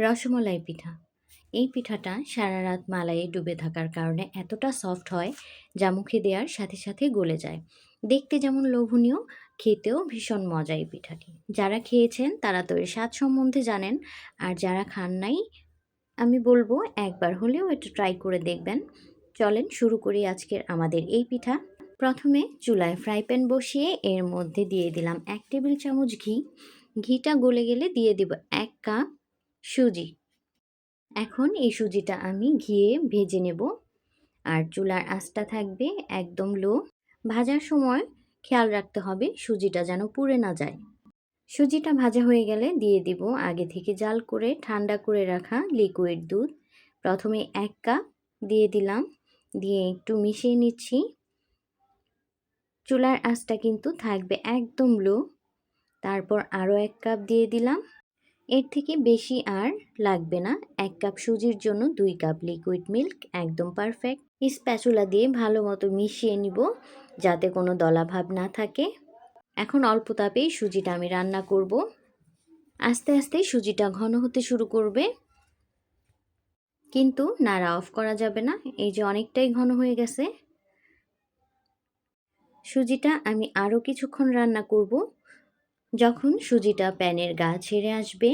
রসমলাই পিঠা। এই পিঠাটা সারা রাত মালাইয়ে ডুবে থাকার কারণে এতটা সফট হয়, যা মুখে দেওয়ার সাথে সাথে গলে যায়। দেখতে যেমন লোভনীয়, খেতেও ভীষণ মজা এই পিঠাটি। যারা খেয়েছেন, তারা তো এর স্বাদ সম্বন্ধে জানেন। আর যারা খান নাই, আমি বলব একবার হলেও একটু ট্রাই করে দেখবেন। চলেন শুরু করি আজকের আমাদের এই পিঠা। প্রথমে চুলায় ফ্রাই প্যান বসিয়ে এর মধ্যে দিয়ে দিলাম এক টেবিল চামচ ঘি। ঘিটা গলে গেলে দিয়ে দিব এক কাপ সুজি। এখন এই সুজিটা আমি ঘিয়ে ভেজে নেব। আর চুলার আঁচটা থাকবে একদম লো। ভাজার সময় খেয়াল রাখতে হবে সুজিটা যেন পুড়ে না যায়। সুজিটা ভাজা হয়ে গেলে দিয়ে দিব আগে থেকে জাল করে ঠান্ডা করে রাখা লিকুইড দুধ। প্রথমে এক কাপ দিয়ে দিলাম। দিয়ে একটু মিশিয়ে নিচ্ছি। চুলার আঁচটা কিন্তু থাকবে একদম লো। তারপর আরও এক কাপ দিয়ে দিলাম। এর থেকে বেশি আর লাগবে না। এক কাপ সুজির জন্য দুই কাপ লিকুইড মিল্ক একদম পারফেক্ট স্প্যাচুলা দিয়ে ভালো মতো মিশিয়ে নিব, যাতে কোনো দলাভাব না থাকে। এখন অল্প তাপেই সুজিটা আমি রান্না করব। আস্তে আস্তে সুজিটা ঘন হতে শুরু করবে। কিন্তু নাড়া অফ করা যাবে না, এই যে অনেকটাই ঘন হয়ে গেছে। সুজিটা আমি আরও কিছুক্ষণ রান্না করব। যখন সুজিটা প্যানের গা ছেড়ে আসবে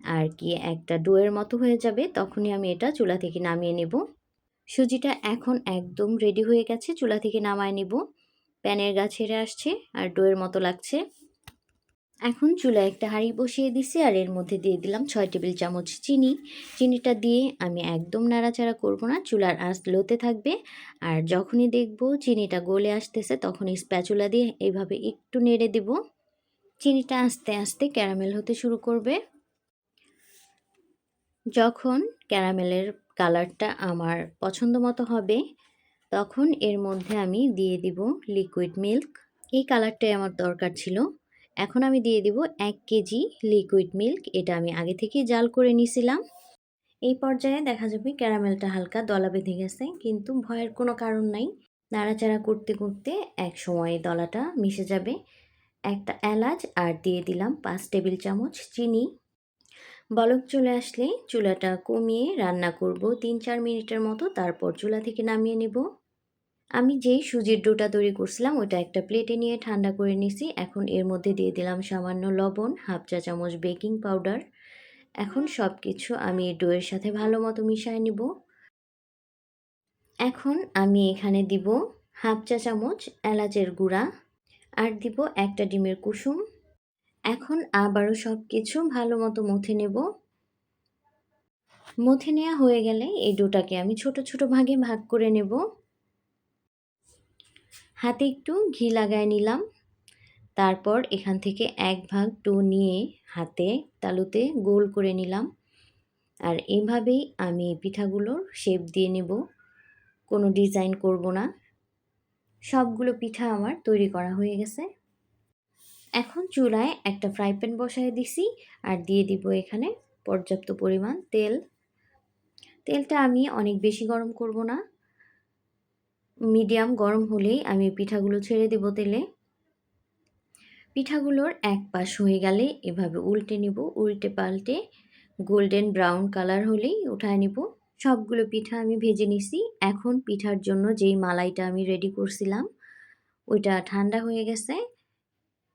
আর কি একটা ডোয়ের মতো হয়ে যাবে, তখনই আমি এটা চুলা থেকে নামিয়ে নেব। সুজিটা এখন একদম রেডি হয়ে গেছে, চুলা থেকে নামায় নেব। প্যানের গা ছেড়ে আসছে আর ডোয়ের মতো লাগছে। এখন চুলায় একটা হাঁড়ি বসিয়ে দিছি আর এর মধ্যে দিয়ে দিলাম ছয় টেবিল চামচ চিনি। চিনিটা দিয়ে আমি একদম নাড়াচাড়া করব না, চুলার আঁচ লোতে থাকবে। আর যখনই দেখব চিনিটা গলে আসতেছে, তখনই স্প্যাচুলা দিয়ে এইভাবে একটু নেড়ে দেব। চিনিটা আস্তে আস্তে ক্যারামেল হতে শুরু করবে। যখন ক্যারামেলের কালারটা আমার পছন্দ মতো হবে, তখন এর মধ্যে আমি দিয়ে দিব লিকুইড মিল্ক। এই কালারটাই আমার দরকার ছিল। এখন আমি দিয়ে দিব এক কেজি লিকুইড মিল্ক। এটা আমি আগে থেকেই জাল করে নিছিলাম। এই পর্যায়ে দেখা যাবে ক্যারামেলটা হালকা দলা বেঁধে গেছে, কিন্তু ভয়ের কোনো কারণ নাই। নাড়াচাড়া করতে করতে এক সময়ে দলাটা মিশে যাবে। একটা এলাচ আর দিয়ে দিলাম পাঁচ টেবিল চামচ চিনি। বলক চলে আসলে চুলাটা কমিয়ে রান্না করব তিন চার মিনিটের মতো, তারপর চুলা থেকে নামিয়ে নেব। আমি যেই সুজির ডোটা তৈরি করছিলাম, ওটা একটা প্লেটে নিয়ে ঠান্ডা করে নিছি। এখন এর মধ্যে দিয়ে দিলাম সামান্য লবণ, হাফ চা চামচ বেকিং পাউডার। এখন সব কিছু আমি ডোয়ের সাথে ভালো মতো মিশায় নিব। এখন আমি এখানে দিব হাফ চা চামচ এলাচের গুঁড়া। আর দিব একটা ডিমের কুসুম। এখন আবারও সব কিছু ভালো মতো মথে নেব। মথে নেওয়া হয়ে গেলে এই ডোটাকে আমি ছোট ছোট ভাগে ভাগ করে নেব। হাতে একটু ঘি লাগায় নিলাম। তারপর এখান থেকে এক ভাগ ডো নিয়ে হাতে তালুতে গোল করে নিলাম। আর এভাবেই আমি পিঠাগুলোর শেপ দিয়ে নেব। কোনো ডিজাইন করব না। সবগুলো পিঠা আমার তৈরি করা হয়ে গেছে। এখন চুলায় একটা ফ্রাই প্যান বসায় দিছি আর দিয়ে দিব এখানে পর্যাপ্ত পরিমাণ তেল। তেলটা আমি অনেক বেশি গরম করব না। মিডিয়াম গরম হলেই আমি পিঠাগুলো ছেড়ে দেব তেলে। পিঠাগুলোর এক পাশ হয়ে গেলে এভাবে উল্টে নিব, উল্টে পাল্টে গোল্ডেন ব্রাউন কালার হলেই উঠায় নিব। সবগুলো পিঠা আমি ভেজে নিছি। এখন পিঠার জন্য যেই মালাইটা আমি রেডি করছিলাম, ওইটা ঠান্ডা হয়ে গেছে,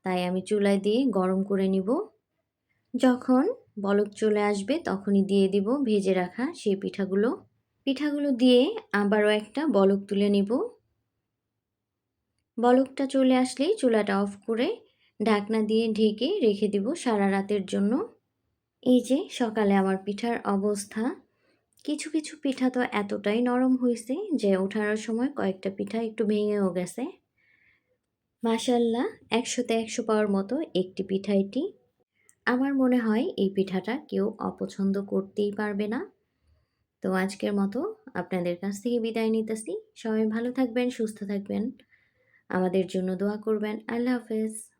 তাই আমি চুলায় দিয়ে গরম করে নিব। যখন বলক চলে আসবে তখনই দিয়ে দিব ভেজে রাখা সেই পিঠাগুলো। পিঠাগুলো দিয়ে আবারও একটা বলক তুলে নিব। বলকটা চলে আসলেই চুলাটা অফ করে ঢাকনা দিয়ে ঢেকে রেখে দিব সারা রাতের জন্য। এই যে সকালে আমার পিঠার অবস্থা। কিছু কিছু পিঠা তো এতটাই নরম হয়েছে যে ওঠানোর সময় কয়েকটা পিঠা একটু ভেঙেও গেছে। মাসাল্লাহ একশোতে একশো পাওয়ার মতো একটি পিঠা এটি। আমার মনে হয় এই পিঠাটা কেউ অপছন্দ করতেই পারবে না। তো আজকের মতো আপনাদের কাছ থেকে বিদায় নিতেছি। সবাই ভালো থাকবেন, সুস্থ থাকবেন। আমাদের জন্য দোয়া করবেন। আল্লাহ হাফেজ।